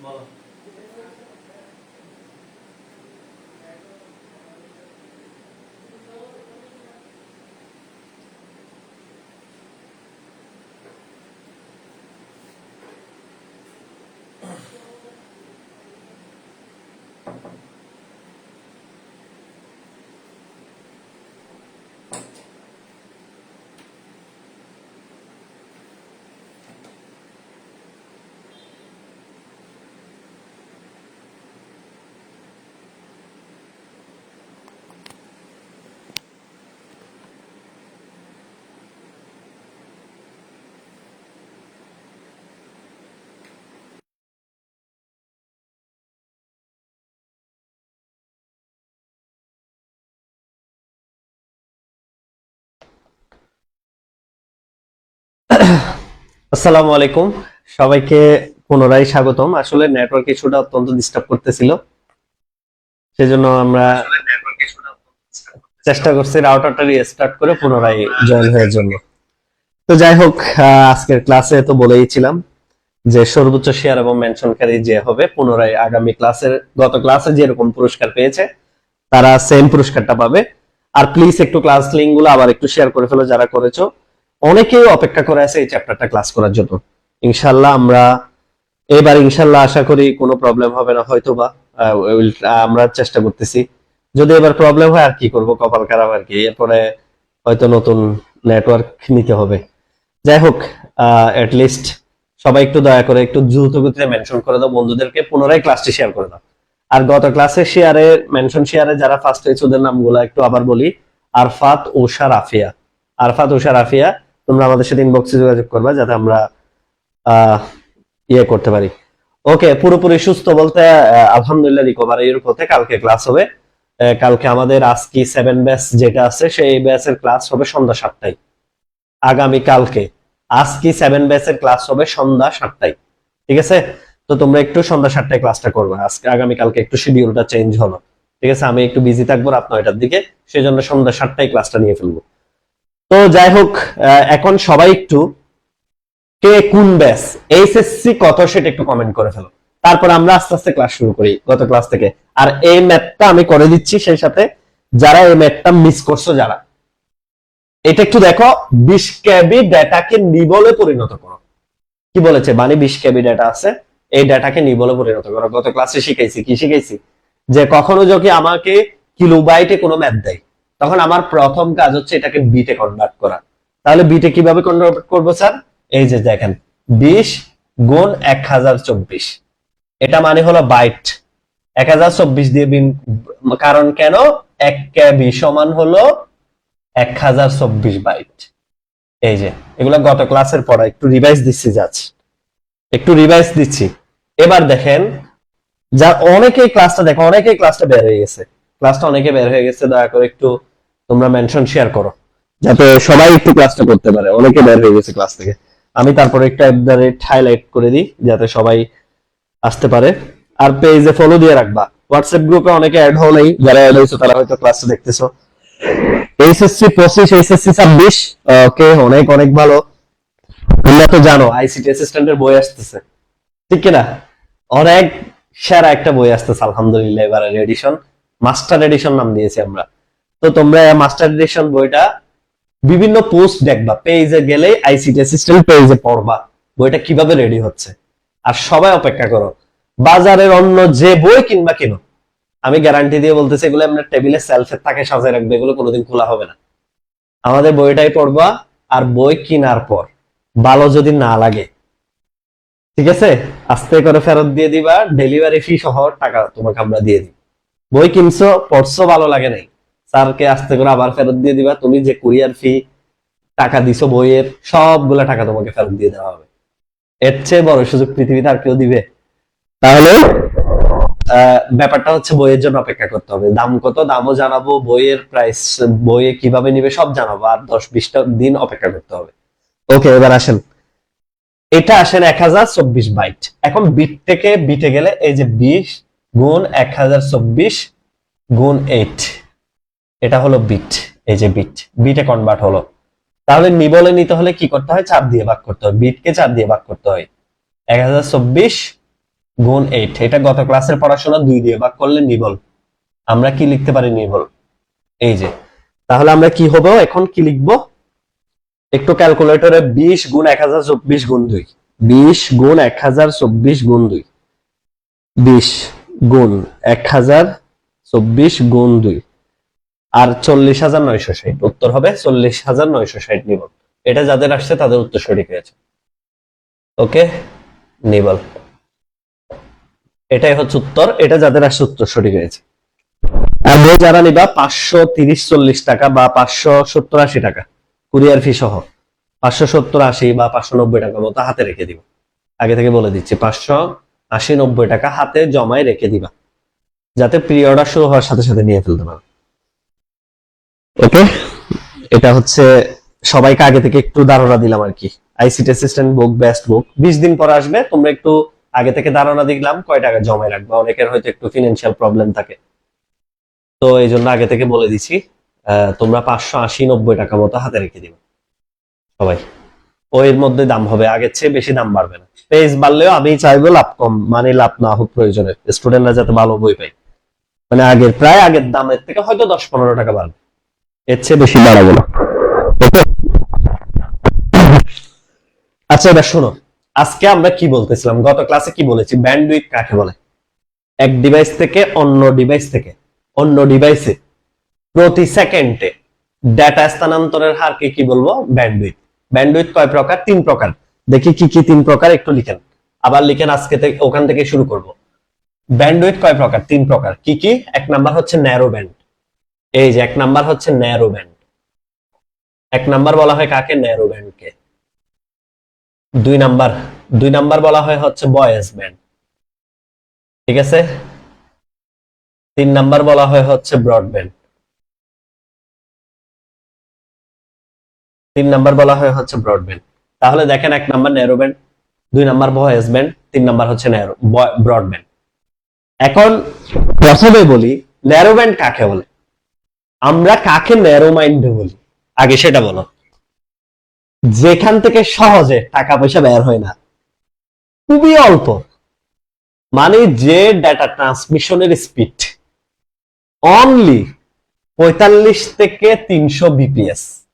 まあ。আসসালামু আলাইকুম। সবাইকে পুনরায় স্বাগতম। আসলে নেটওয়ার্ক ইস্যুটা অত্যন্ত ডিস্টার্ব করতেছিল। সেজন্য আমরা চেষ্টা করছি রাউটারটা রিস্টার্ট করে পুনরায় জয়েন হওয়ার জন্য। তো যাই হোক আজকের ক্লাসে তো বলেইছিলাম যে সর্বোচ্চ শেয়ার এবং মেনশনকারী যে হবে পুনরায় আগামী ক্লাসের গত ক্লাসে যেরকম পুরস্কার পেয়েছে তারা সেম পুরস্কারটা পাবে। আর প্লিজ একটু ক্লাস লিঙ্কগুলো আবার একটু শেয়ার করে ফেলো যারা করেছ। অনেকেই অপেক্ষা করে আছে এই চ্যাপ্টারটা ক্লাস করার জন্য। ইনশাল্লাহ আমরা এবার ইনশাল্লাহ আশা করি কোনো প্রবলেম হবে না হয়তো বা আমরা চেষ্টা করতেছি। যদি এবার প্রবলেম হয় আর কি করব, কপাল খারাপ আর কি। এরপরে হয়তো নতুন নেটওয়ার্ক নিতে হবে। যাই হোক লিস্ট সবাই একটু দয়া করে একটু দ্রুত গতিতে মেনশন করে দাও, বন্ধুদেরকে পুনরায় ক্লাসটি শেয়ার করে দাও। আর গত ক্লাসে শেয়ারে মেনশন শেয়ারে যারা ফার্স্ট হয়েছে, ওদের নামগুলো একটু আবার বলি। আরফাত ওশা রাফিয়া আরফাত ওশা রাফিয়া তোমরা আমাদের সাথে ইনবক্সে যোগাযোগ করবা যাতে আমরা ইয়ে করতে পারি। ওকে পুরোপুরি সুস্থ বলতে আলহামদুলিল্লাহ রিকভারির পথে কালকে ক্লাস হবে। কালকে আমাদের আজকি সেভেন ব্যাচ যেটা আছে, সেই ব্যাচের ক্লাস হবে সন্ধ্যা সাতটায়। আগামী কালকে। আজকি সেভেন ব্যাচের ক্লাস হবে সন্ধ্যা সাতটায়। ঠিক আছে? তো তোমরা একটু সন্ধ্যা সাতটায় ক্লাসটা করবে। আজকে, আগামী কালকে একটু শিডিউলটা চেঞ্জ হলো। ঠিক আছে? আমি একটু বিজি থাকব রাত নয়টার দিকে। সেই জন্য সন্ধ্যা সাতটায় ক্লাসটা নিয়ে ফেলব। তো যাই হোক এখন সবাই একটু কে কোন ব্যাচ এইচএসসি কত সেটা একটু কমেন্ট করে ফেলো। তারপর আমরা আস্তে আস্তে ক্লাস শুরু করি, গত ক্লাস থেকে। আর এই ম্যাথটা আমি করে দিচ্ছি, সেই সাথে যারা এই ম্যাথটা মিস করছ, যারা। এটা একটু দেখো, বিশ কেবি ডেটাকে নিবলে পরিণত করো। কি বলেছে মানে বিশ কেবি ডেটা আছে, এই ডেটাকে নিবলে পরিণত করো। গত ক্লাসে শিখাইছি, কি শিখাইছি? যে কখনো যদি আমাকে কিলোবাইটে কোনো ম্যাথ দেয় তখন আমার প্রথম কাজ হচ্ছে এটাকে বিটে কনভার্ট করা। তাহলে বিটে কীভাবে কনভার্ট করব, স্যার? এই যে দেখেন, বিশ গুণ এক হাজার চব্বিশ। এটা মানে হলো বাইট এক হাজার চব্বিশ দিয়ে বিন- কারণ কেন? এক কেবি সমান হলো এক হাজার চব্বিশ বাইট এই যে, এগুলো গত ক্লাসের পড়া, একটু রিভাইজ দিচ্ছি যাচ্ছি একটু রিভাইজ দিচ্ছি। এবার দেখেন, যা অনেকেই ক্লাসটা দেখো, অনেকেই ক্লাসটা বের হয়ে গেছে। ক্লাসটা অনেকে বের হয়ে গেছে, দয়া করে একটু তোমরা মেনশন শেয়ার করো, যাতে সবাই একটু ক্লাসটা করতে পারে। অনেকে বের হয়ে গেছে ক্লাস থেকে। আমি তারপরে একটা একবারে হাইলাইট করে দিই, যাতে সবাই আসতে পারে। আর পেজে ফলো দিয়ে রাখবা। হোয়াটসঅ্যাপ গ্রুপে অনেকে অ্যাড হও নাই, যারা অ্যাড হয়েছে তারা হয়তো ক্লাসটা দেখতেছো। এইচএসসি পঁচিশ এইচএসসি ছাব্বিশ ওকে অনেক অনেক ভালো। তোমরা তো জানো আইসিটি অ্যাসিস্ট্যান্টের বই আসতেছে। ঠিক কিনা? অনেক সেরা একটা বই আসতেছে, আলহামদুলিল্লাহ, এবারের এডিশন মাস্টার এডিশন নাম দিয়েছি আমরা। তো তোমরা মাস্টার এডিশন বইটা বিভিন্ন পোস্ট দেখবা পেজে গেলে আইসিটি অ্যাসিস্ট্যান্ট পেজে পড়বা, বইটা কীভাবে রেডি হচ্ছে। আর সবাই অপেক্ষা করো, বাজারের অন্য যে বই কিনবা কিনো। আমি গ্যারান্টি দিয়ে বলতেছি, এগুলো আমরা টেবিলে সেলফের তাকে সাজায় রাখবে, এগুলো কোনোদিন খোলা হবে না। আমাদের বইটাই পড়বা, আর বই কেনার পর, ভালো যদি না লাগে, ঠিক আছে? আস্তে করে ফেরত দিয়ে দিবা ডেলিভারি ফি সহ টাকা তোমাকে আমরা দিয়ে দিই। বই কিনছো, পড়ছো, ভালো লাগে নাই। স্যারকে আস্তে করে আবার ফেরত দিয়ে দিবা। তুমি যে কুরিয়ার ফি, টাকা দিছো বইয়ের, সবগুলা টাকা তোমাকে ফেরত দিয়ে দেওয়া হবে। এর চেয়ে বড় সুযোগ পৃথিবীতে আর কেউ দিবে। তাহলে ব্যাপারটা হচ্ছে বইয়ের জন্য অপেক্ষা করতে হবে। দাম কত, দামও জানাব, বইয়ের প্রাইস বইয়ে কীভাবে নিবে সব জানাব, আর দশ বিশটা দিন অপেক্ষা করতে হবে। ওকে, এবার আসেন। এটা আসেন এক হাজার চব্বিশ বাইট। এখন বিট থেকে বিটে গেলে এই যে বিশ গুণ এক হাজার চব্বিশ গুণ এইট এটা হলো বিট এই যে বিট বিটে কনভার্ট হলো। তাহলে নিবলে নিতে হলে কি করতে হয়? চার দিয়ে ভাগ করতে হয়। বিটকে চার দিয়ে ভাগ করতে হয়। এক হাজার চব্বিশ গুণ এইট এটা গত ক্লাসের পড়াশোনা, দুই দিয়ে ভাগ করলে নিবল। আমরা কি লিখতে পারি নিবল? এই যে। তাহলে আমরা কি হব? এখন কি লিখব? একটু ক্যালকুলেটরে বিশ গুণ এক হাজার চব্বিশ গুণ দুই। বিশ গুণ এক হাজার চব্বিশ গুণ দুই। বিশ। গুণ এক হাজার চব্বিশ গুণ দুই। আর চল্লিশ হাজার নয়শো ষাট। উত্তর হবে চল্লিশ হাজার নয়শো ষাট নিবল। এটা যাদের আসছে তাদের উত্তর সঠিক হয়েছে। ওকে? নিবল। এটাই হচ্ছে উত্তর। এটা যাদের আসছে উত্তর সঠিক হয়েছে। বই যারা নিবা পাঁচশো তিরিশ চল্লিশ টাকা বা পাঁচশো সত্তর আশি টাকা, কুরিয়ার ফি সহ, পাঁচশো সত্তর আশি বা পাঁচশো নব্বই টাকা মতো হাতে রেখে দিব। আগে থেকে বলে দিচ্ছি, পাঁচশো আশি নব্বই টাকা হাতে জমায় রেখে দিবা। যাতে প্রি অর্ডার শুরু হওয়ার সাথে সাথে নিয়ে ফেলতে পারো। ওকে এটা হচ্ছে সবাইকে আগে থেকে একটু ধারণা দিলাম আর কি। ICT assistant book best book বিশ দিন পর আসবে, তোমরা একটু আগে থেকে ধারণা দিলাম কয় টাকা জমায় রাখবে। অনেকের হয়তো একটু ফিনান্সিয়াল প্রবলেম থাকে। তো এই জন্য আগে থেকে বলে দিছি তোমরা পাঁচশো আশি নব্বই টাকা মতো হাতে রেখে দিবে। সবাই। ও এর মধ্যে দাম হবে, আগের চেয়ে বেশি দাম বাড়বে না। পেজ বাড়লেও আমি চাইব লাভ কম মানে লাভ না হোক প্রয়োজনে। স্টুডেন্টরা যাতে ভালো বই পায়। মানে আগের, প্রায় আগের দামের থেকে হয়তো দশ পনেরো টাকা বাড়বে। এর চেয়ে বেশি বাড়াবো না। আচ্ছা এবার শোনো। আজকে আমরা কি বলতেছিলাম? গত ক্লাসে কি বলেছি? ব্যান্ডউইথ কাকে বলে? এক ডিভাইস থেকে অন্য ডিভাইস থেকে। অন্য ডিভাইসে প্রতি সেকেন্ডে ডেটা স্থানান্তরের হারকে কি বলব? ব্যান্ডউইথ ব্যান্ডউইথ কয় প্রকার? তিন প্রকার। দেখি কি কি তিন প্রকার একটু লিখেন। আবার লিখেন আজকে থেকে ওখান থেকে শুরু করব। ব্যান্ডউইথ কয় প্রকার? তিন প্রকার। কি কি? এক নাম্বার হচ্ছে ন্যারো ব্যান্ড এই যে এক নাম্বার হচ্ছে ন্যারো ব্যান্ড এক নাম্বার বলা হয় কাকে? ন্যারো ব্যান্ডকে দুই নাম্বার। দুই নাম্বার বলা হয় হচ্ছে বয়েজ ব্যান্ড ঠিক আছে? তিন নাম্বার বলা হয় হচ্ছে ব্রডব্যান্ড তিন নাম্বার বলা হয় হচ্ছে ব্রডব্যান্ড তাহলে দেখেন এক নাম্বার ন্যারো ব্যান্ড দুই নাম্বার ভয়েস ব্যান্ড তিন নাম্বার হচ্ছে ন্যারো ব্রডব্যান্ড এখন প্রথমে বলি ন্যারো ব্যান্ড কাকে বলে? আমরা কাকে ন্যারো মাইন্ডে বলি? আগে সেটা বলো। যেখান থেকে সহজে টাকা পয়সা বের হয় না। খুবই অল্প। মানে যে ডাটা ট্রান্সমিশনের স্পিড অনলি পঁয়তাল্লিশ থেকে তিনশো বিপিএস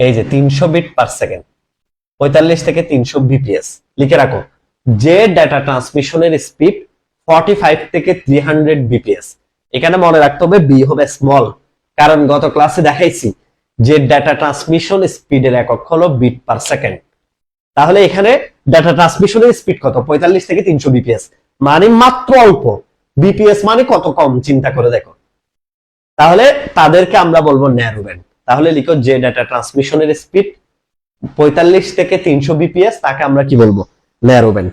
এই যে তিনশো বিট পার সেকেন্ড পঁয়তাল্লিশ থেকে তিনশো বিপিএস লিখে রাখো। যে ডাটা ট্রান্সমিশনের স্পিড ফর্টি ফাইভ থেকে থ্রি হান্ড্রেড বিপিএস এখানে মনে রাখতে হবে বি হবে স্মল কারণ গত ক্লাসে দেখাইছি যে ডাটা ট্রান্সমিশন স্পিডের একক হলো বিট পার সেকেন্ড তাহলে এখানে ডাটা ট্রান্সমিশনের স্পিড কত? পঁয়তাল্লিশ থেকে তিনশো বিপিএস মানে মাত্র অল্প। বিপিএস মানে কত কম? চিন্তা করে দেখো। তাহলে তাদেরকে আমরা বলব ন্যারো ব্যান্ড তাহলে লিখো যে ডাটা ট্রান্সমিশনের স্পিড পঁয়তাল্লিশ থেকে তিনশো বিপিএস তাকে আমরা কি বলব? ন্যারো ব্যান্ড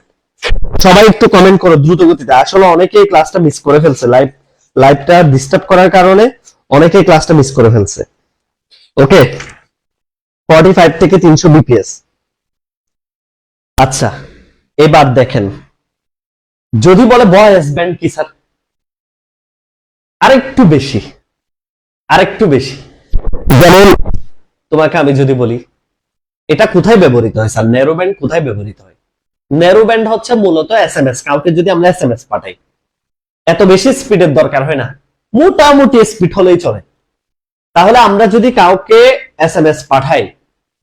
সবাই একটু কমেন্ট করো দ্রুত গতিতে। আসলে অনেকে এই ক্লাসটা মিস করে ফেলছে। লাইভ লাইভটা ডিস্টার্ব করার কারণে অনেকেই ক্লাসটা মিস করে ফেলছে। ওকে ফর্টি ফাইভ থেকে তিনশো বিপিএস আচ্ছা এবার দেখেন। যদি বলে বয়েস ব্যান্ড কি স্যার আরেকটু বেশি। আরেকটু বেশি। যেমন, তোমাকে আমি যদি বলি, এটা কোথায় ব্যবহৃত হয় স্যার? ন্যারো ব্যান্ড কোথায় ব্যবহৃত হয়? ন্যারো ব্যান্ড হচ্ছে মূলত এস এম এস কাউকে যদি আমরা এস এম এস পাঠাই। এত বেশি স্পিডের দরকার হয় না। মোটামুটি স্পিড হলেই চলে। তাহলে আমরা যদি কাউকে এস এম এস পাঠাই,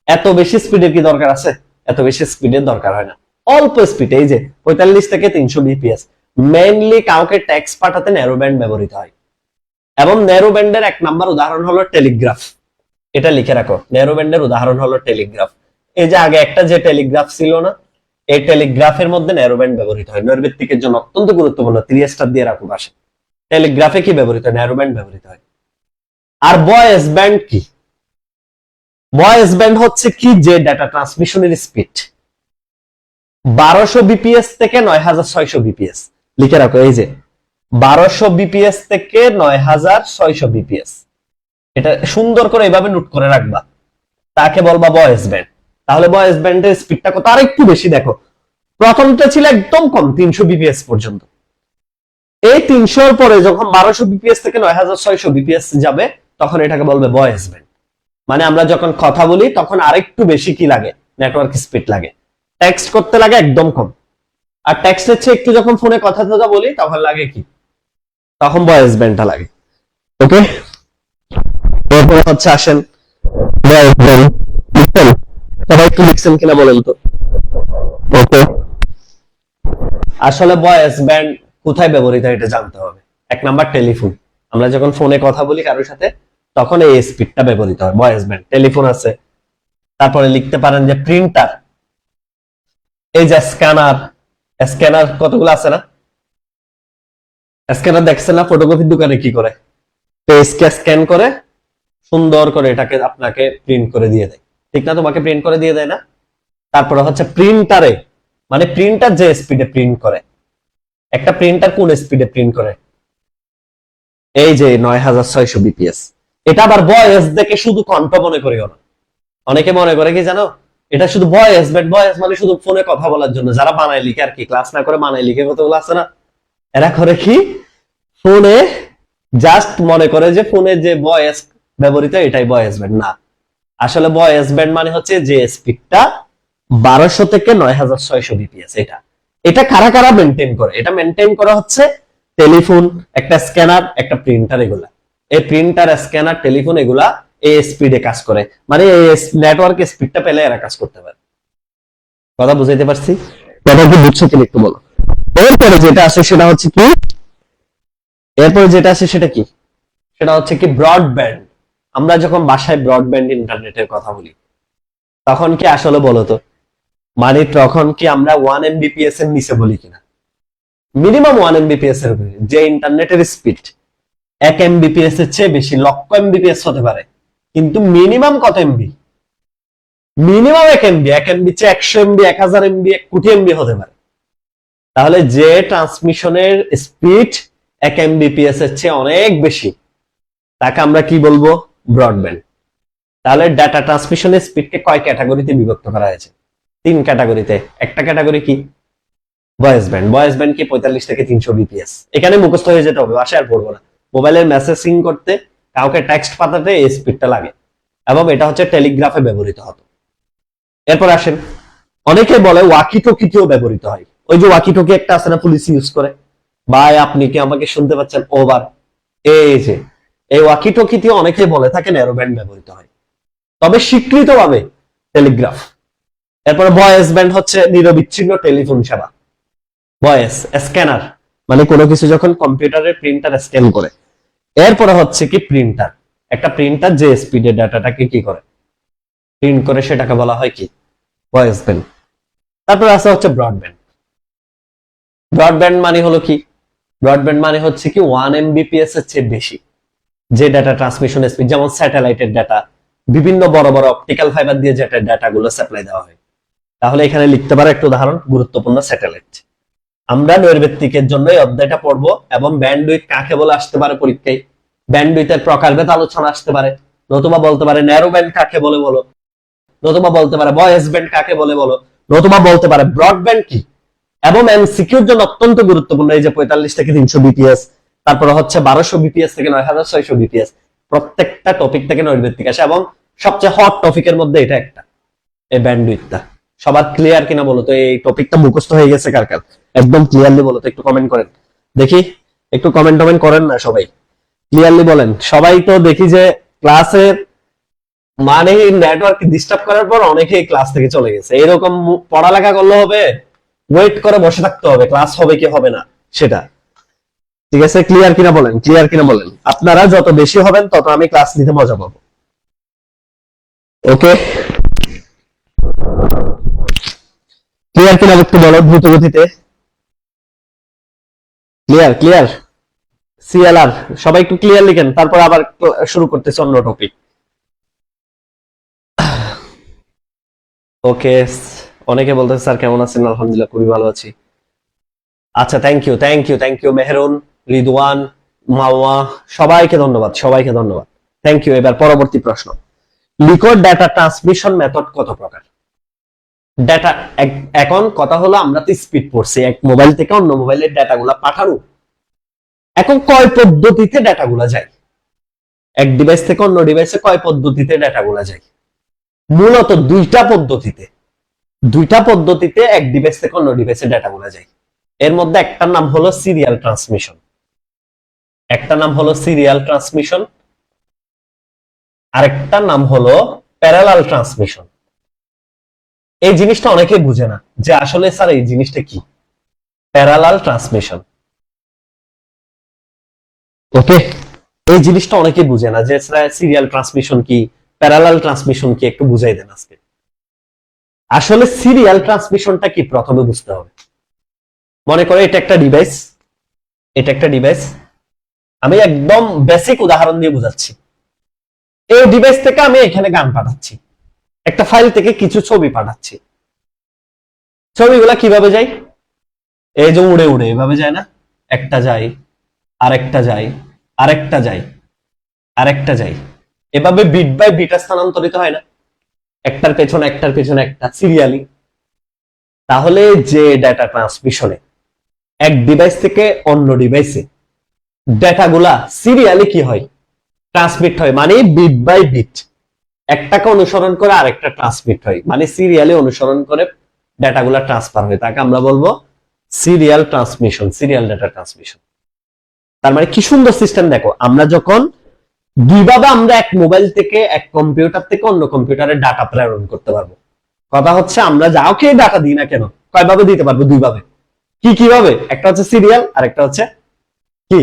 এত বেশি স্পিডের কি দরকার আছে? এত বেশি স্পিডের দরকার হয় না। অল্প স্পিড এই যে পঁয়তাল্লিশ থেকে তিনশো বিপিএস মেইনলি কাউকে ট্যাক্স পাঠাতে ন্যারো ব্যান্ড ব্যবহৃত হয়। এবং ন্যারো ব্যান্ডের এক নাম্বার উদাহরণ হলো টেলিগ্রাফ। এটা লিখে রাখো। ন্যারো ব্যান্ডের উদাহরণ হলো টেলিগ্রাফ। এই যে আগে একটা যে টেলিগ্রাফ ছিল না, এই টেলিগ্রাফের মধ্যে ন্যারো ব্যান্ড ব্যবহৃত হয়। নৈর্ভিত্তিকের জন্য অত্যন্ত গুরুত্বপূর্ণ থ্রি স্টার দিয়ে রাখো পাশে। টেলিগ্রাফে কি ব্যবহৃত হয়? ন্যারো ব্যান্ড ব্যবহৃত হয়। আর বয়েস ব্যান্ড কি? বয়েস ব্যান্ড হচ্ছে কি? যে ডাটা ট্রান্সমিশনের স্পিড। বারোশো বিপিএস থেকে নয় হাজার ছয়শো বিপিএস। লিখে রাখো, এই যে। বারোশো বিপিএস থেকে নয় হাজার ছয়শো বিপিএস এটা সুন্দর করে এভাবে নোট করে রাখবা। তাকে বলবা বয়েস ব্যান্ড তাহলে বয়েস ব্যান্ডের স্পিডটা কত? আর একটু বেশি দেখো। প্রথমটা ছিল একদম কম, তিনশো বিপিএস পর্যন্ত। এই তিনশোর পরে যখন বারোশো বিপিএস থেকে নয় হাজার ছয়শো বিপিএস যাবে, তখন এটাকে বলবে বয়েস ব্যান্ড মানে আমরা যখন কথা বলি, তখন আরেকটু বেশি কি লাগে? নেটওয়ার্ক স্পিড লাগে। টেক্সট করতে লাগে একদম কম। আর টেক্সটের চেয়ে একটু যখন ফোনে কথা বলি, তখন লাগে কি? তখন বয়েস ব্যান্ডটা লাগে। ওকে এরপরে হচ্ছে আসেন voice band। লিখছেন সবাই একটু লিখছেন কিনা বলেন তো। ওকে আসলে বয়েস ব্যান্ড কোথায় ব্যবহৃত এটা জানতে হবে। এক নাম্বার টেলিফোন। আমরা যখন ফোনে কথা বলি কারোর সাথে, তখন এই স্পিডটা ব্যবহৃত হয় ভয়েস ব্যান্ড। টেলিফোন আছে। তারপরে লিখতে পারেন যে প্রিন্টার এই যে স্ক্যানার স্ক্যানার কতগুলো আছে না? স্ক্যানার দেখছেন না ফটোকপির দোকানে কি করে? পেজকে স্ক্যান করে, সুন্দর করে এটাকে আপনাকে প্রিন্ট করে দিয়ে দেয়। ঠিক না? তোমাকে প্রিন্ট করে দিয়ে দেয় না? তারপরে হচ্ছে প্রিন্টারে মানে প্রিন্টার যে স্পিডে প্রিন্ট করে, একটা প্রিন্টার কোন স্পিডে প্রিন্ট করে? এই যে নয় হাজার ছয়শো বিপিএস এটা আবার বয়স দেখে শুধু কণ্ঠ মনে করিও না। অনেকে মনে করে কি জানো? এটা শুধু ভয়েস বাট ভয়েস মানে শুধু ফোনে কথা বলার জন্য। যারা বানায় লিখে আর কি ক্লাস না করে বানায় লিখে কতগুলো আছে না? এরা করে কি? ফোনে জাস্ট মনে করে যে ফোনে যে ভয়েস ব্যবহৃত এটাই ভয়েস ব্যান্ড না। আসলে ভয়েস ব্যান্ড মানে হচ্ছে যে স্পিডটা বারোশো থেকে নয় হাজার ছয়শো বিপিএস এটা। এটা কারা কারা মেনটেন করে? এটা মেনটেন করা হচ্ছে টেলিফোন একটা স্ক্যানার একটা প্রিন্টার এগুলা। এই প্রিন্টার স্ক্যানার টেলিফোন এগুলা এই স্পিডে কাজ করে। মানে নেটওয়ার্ক স্পিডটা পেলে এরা কাজ করতে পারে। কথা বুঝাইতে পারছি? কথা কি বুঝছ কিনা একটু বলো। এরপরে যেটা আসে সেটা হচ্ছে কি? এরপরে যেটা আসে সেটা কি? সেটা হচ্ছে কি ব্রডব্যান্ড আমরা যখন বাসায় ব্রডব্যান্ড ইন্টারনেটের কথা বলি, তখন কি আসলে বলো তো? মানে তখন কি আমরা ওয়ান এমবিপিএস এর নিচে বলি কিনা? মিনিমাম ওয়ান এমবিপিএস এর যে ইন্টারনেটের স্পিড এক এমবিপিএস এর চেয়ে বেশি, লক্ষ এমবিপিএস হতে পারে। কিন্তু মিনিমাম কত এমবি মিনিমাম এক এমবি এক এমবি চেয়ে একশো এমবি এক হাজার এমবি এক কোটি এমবি হতে পারে। তাহলে যে ট্রান্সমিশনের স্পিড এক এমবিপিএস এর চেয়ে অনেক বেশি। তাকে আমরা কি বলব? ব্রডব্যান্ড তাহলে ডাটা ট্রান্সমিশনের স্পিডকে কয় ক্যাটাগরিতে বিভক্ত করা হয়েছে? তিন ক্যাটাগরিতে একটা ক্যাটাগরি কি? ভয়েস ব্যান্ড ভয়েস ব্যান্ড কি পঁয়তাল্লিশ থেকে তিনশো বিপিএস এখানে মুখস্থ হয়ে যেতে হবে, বাসায় আর পড়ব না। মোবাইলের মেসেজিং করতে কাউকে টেক্সট পাঠাতে এই স্পিডটা লাগে। এবং এটা হচ্ছে টেলিগ্রাফে ব্যবহৃত হতো। এরপর আসেন। অনেকে বলে ওয়াকি টকিতেও ব্যবহৃত হয়। ওই যে ওয়াকি টকি একটা আছে না পুলিশ ইউজ করে। ভাই, আপনি কি আমাকে শুনতে পাচ্ছেন? ওভার। এই যে, এই ওয়াকি টকিতে অনেকে বলে থাকে ন্যারো ব্যান্ড ব্যবহৃত হয়। তবে স্বীকৃতভাবে টেলিগ্রাফ এরপরে ভয়েস ব্যান্ড হচ্ছে নিরবিচ্ছিন্ন টেলিফোন সেবা। ভয়েস স্ক্যানার মানে কোনো কিছু যখন কম্পিউটারে প্রিন্টার স্ক্যান করে। এরপরে হচ্ছে কি প্রিন্টার একটা প্রিন্টার যে স্পিডে ডাটাটাকে কি করে? প্রিন্ট করে সেটাকে বলা হয় কি? ভয়েস ব্যান্ড তারপরে আছে হচ্ছে ব্রডব্যান্ড ব্রডব্যান্ড মানে হলো কি? ব্রডব্যান্ড মানে হচ্ছে কি ওয়ান এমবিপিএস এর চেয়ে বেশি। যে ডাটা ট্রান্সমিশন স্পিড যেমন স্যাটেলাইটের ডাটা বিভিন্ন বড় বড় অপটিক্যাল ফাইবার দিয়ে যেটা ডাটাগুলো সাপ্লাই দেওয়া হয়। তাহলে এখানে লিখতে পারো একটা উদাহরণ, গুরুত্বপূর্ণ স্যাটেলাইট আমরা নৈর্ব্যক্তিকের জন্য এই অধ্যায়টা পড়ব এবং ব্যান্ডউইথ কাকে বলে আসতে পারে পরীক্ষায়? ব্যান্ডউইথের প্রকারভেদ আলোচনা আসতে পারে। নতুবা বলতে পারে ন্যারো ব্যান্ড কাকে বলে বলো? নতুবা বলতে পারে ভয়েস ব্যান্ড কাকে বলে বলো? নতুবা বলতে পারে ব্রডব্যান্ড কি? এবং এমসিকিউর জন্য অত্যন্ত গুরুত্বপূর্ণ এই যে পঁয়তাল্লিশ থেকে তিনশো বিপিএস তারপরে হচ্ছে বারোশো বিপিএস থেকে নয় হাজার ছয়শো বিপিএস প্রত্যেকটা টপিক থেকে নৈর্ব্যক্তিক আসে এবং সবচেয়ে হট টপিকের মধ্যে এটা একটা, এই ব্যান্ডউইথটা সবার ক্লিয়ার কিনা বলো তো? এই টপিকটা মুখস্থ হয়ে গেছে কার কার? একদম ক্লিয়ারলি বলো তো, একটু কমেন্ট করেন। দেখি, একটু কমেন্ট টমেন্ট করেন না সবাই? ক্লিয়ারলি বলেন। সবাই তো দেখি যে ক্লাসের মানে নেটওয়ার্ক ডিস্টার্ব করার পর অনেকেই ক্লাস থেকে চলে গেছে। এরকম পড়ালেখা করলে হবে? ওয়েট করে বসে থাকতে হবে ক্লাস হবে কি হবে না, সেটা। ঠিক আছে? ক্লিয়ার কিনা বলেন? ক্লিয়ার কিনা বলেন? আপনারা যত বেশি হবেন, তত আমি ক্লাস নিতে মজা পাবো। ওকে ক্লিয়ার কিনা একটু বলো দ্রুত গতিতে? ক্লিয়ার ক্লিয়ার সিএলআর সবাই একটু ক্লিয়ার লিখেন, তারপর আবার শুরু করতেছি অন্য টপিক ওকে অনেকে বলতেছে, স্যার, কেমন আছেন? আলহামদুলিল্লাহ, খুবই ভালো আছি। আচ্ছা thank you thank you thank you Mehrun, Ridwan, Mawa, সবাইকে ধন্যবাদ সবাইকে ধন্যবাদ। থ্যাংক ইউ এবার পরবর্তী প্রশ্ন। লিকোড ডাটা ট্রান্সমিশন মেথড কত প্রকার? ডাটা এখন কথা হলো আমরা তো স্পিড পড়ছি, এক মোবাইল থেকে অন্য মোবাইলের ডাটাগুলা পাঠানো এখন কয় পদ্ধতিতে ডাটাগুলা যায়? এক ডিভাইস থেকে অন্য ডিভাইসে কয় পদ্ধতিতে ডাটাগুলা যায়? মূলত দুইটা পদ্ধতিতে। দুইটা পদ্ধতিতে এক ডিভাইস থেকে অন্য ডিভাইসে ডাটাগুলা যায়। এর মধ্যে একটা নাম হলো সিরিয়াল ট্রান্সমিশন একটা নাম হলো সিরিয়াল ট্রান্সমিশন আরেকটা নাম হলো প্যারালাল ট্রান্সমিশন এই জিনিসটা অনেকেই বুঝে না যে আসলে স্যার এই জিনিসটা কি? প্যারালাল ট্রান্সমিশন ওকে এই জিনিসটা অনেকে বুঝে না যে স্যার সিরিয়াল ট্রান্সমিশন কি? প্যারালাল ট্রান্সমিশন কি? একটু বুঝাই দেন আজকে। আসলে সিরিয়াল ট্রান্সমিশনটা কি প্রথমে বুঝতে হবে। মনে করে এটা একটা ডিভাইস এটা একটা ডিভাইস আমি একদম বেসিক উদাহরণ দিয়ে বুঝাচ্ছি। এই ডিভাইস থেকে আমি এখানে গান পাঠাচ্ছি। একটা ফাইল থেকে কিছু ছবি পাঠাচ্ছি। ছবিগুলা কীভাবে যায়? এই যে উড়ে উড়ে, এভাবে যায় না? একটা যায়, আরেকটা যায় আরেকটা যায় আরেকটা যায়। এভাবে বিট বাই বিটা স্থানান্তরিত হয় না। একটার পেছনে একটার পেছনে একটা সিরিয়ালি তাহলে যে ডাটা ট্রান্সমিশনে এক ডিভাইস থেকে অন্য ডিভাইসে ডেটাগুলা সিরিয়ালি কি হয়? ট্রান্সমিট হয় মানে বিট বাই বিট একটাকে অনুসরণ করে আরেকটা ট্রান্সমিট হয় মানে সিরিয়ালি অনুসরণ করে ডেটাগুলা ট্রান্সফার হয়। তাকে আমরা বলব serial transmission serial data transmission তার মানে কি সুন্দর সিস্টেম দেখো, আমরা যখন দুইভাবে আমরা এক মোবাইল থেকে এক কম্পিউটার থেকে অন্য কম্পিউটারে ডাটা প্রেরণ করতে পারব? কথা হচ্ছে আমরা যা ওকে ডাটা দিই না কেন? কয়ভাবে দিতে পারব? দুইভাবে। কি কীভাবে? একটা হচ্ছে সিরিয়াল আর একটা হচ্ছে কি?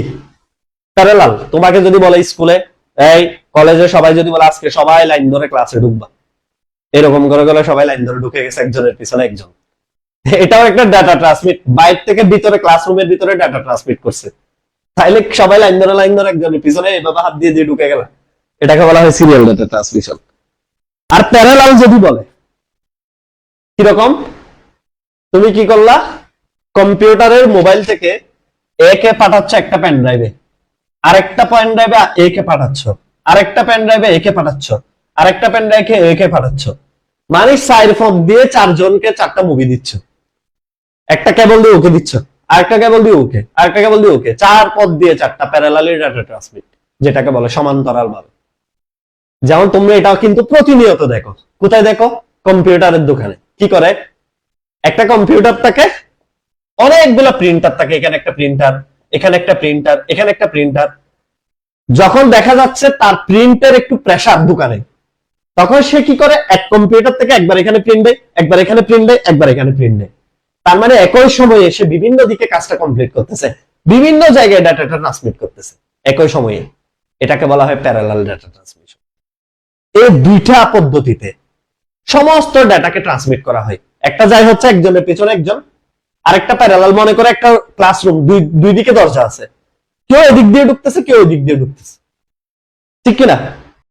প্যারালাল তোমাকে যদি বলে স্কুলে, এই কলেজে সবাই যদি বলে আজকে সবাই লাইন ধরে ক্লাসে ঢুকবা। এরকম করে গেলে সবাই লাইন ধরে ঢুকে গেছে একজনের পিছনে একজন। এটাও একটা ডাটা ট্রান্সমিট বাইরে থেকে ভিতরে ক্লাসরুমের ভিতরে ডাটা ট্রান্সমিট করছে। তাইলে সবাই লাইন ধরে লাইন ধরে একজনের পিছনে এভাবে হাত দিয়ে দিয়ে ঢুকে গেল। এটাকে বলা হয় সিরিয়াল ডাটা ট্রান্সমিশন আর প্যারালাল যদি বলে, কীরকম? তুমি কি করলা? কম্পিউটারের মোবাইল থেকে এ কে পাঠাচ্ছ একটা পেন ড্রাইভে আরেকটা পেন ড্রাইভে এ কে পাঠাচ্ছ। আরেকটা পেন ড্রাইভে এ কে পাঠাচ্ছ। আরেকটা পেন ড্রাইভে এ কে পাঠাচ্ছ। মানে সাইড ফোন দিয়ে চারজনকে চারটা মুভি দিচ্ছ। একটা কেবল দিয়ে ওকে দিচ্ছ। আরেকটা কেবল দিয়ে ওকে আরেকটা কেবল দিয়ে ওকে চার পদ দিয়ে চারটা প্যারালালি ডাটা ট্রান্সমিট যেটাকে বলে সমান্তরাল ভাবে। যেমন তোমরা এটাও কিন্তু প্রতিনিয়ত দেখো। কোথায় দেখো? কম্পিউটারের দোকানে। কি করে? একটা কম্পিউটার থাকে, অনেকগুলো প্রিন্টার থাকে, এখানে একটা প্রিন্টার এখানে একটা প্রিন্টার এখানে একটা প্রিন্টার যখন দেখা যাচ্ছে তার প্রিন্টের একটু প্রেসার দোকানে, তখন সে কি করে? এক কম্পিউটার থেকে একবার এখানে প্রিন্ট দেয়, একবার এখানে প্রিন্ট দেয়, একবার এখানে প্রিন্ট দেয়। তার মানে একই সময়ে সে বিভিন্ন দিকে কাজটা কমপ্লিট করতেছে। বিভিন্ন জায়গায় ডাটাটা ট্রান্সমিট করতেছে। একই সময়ে। এটাকে বলা হয় প্যারালাল ডাটা ট্রান্সমিশন এই দুইটা পদ্ধতিতে সমস্ত ডাটাকে ট্রান্সমিট করা হয়। একটা যায় হচ্ছে একজনের পেছনে একজন, আরেকটা প্যারালাল মনে করে একটা ক্লাসরুম দুই দিকে দরজা আছে। কেউ এদিক দিয়ে ঢুকতেছে, কেউ এদিক দিয়ে ঢুকতেছে। ঠিক কিনা?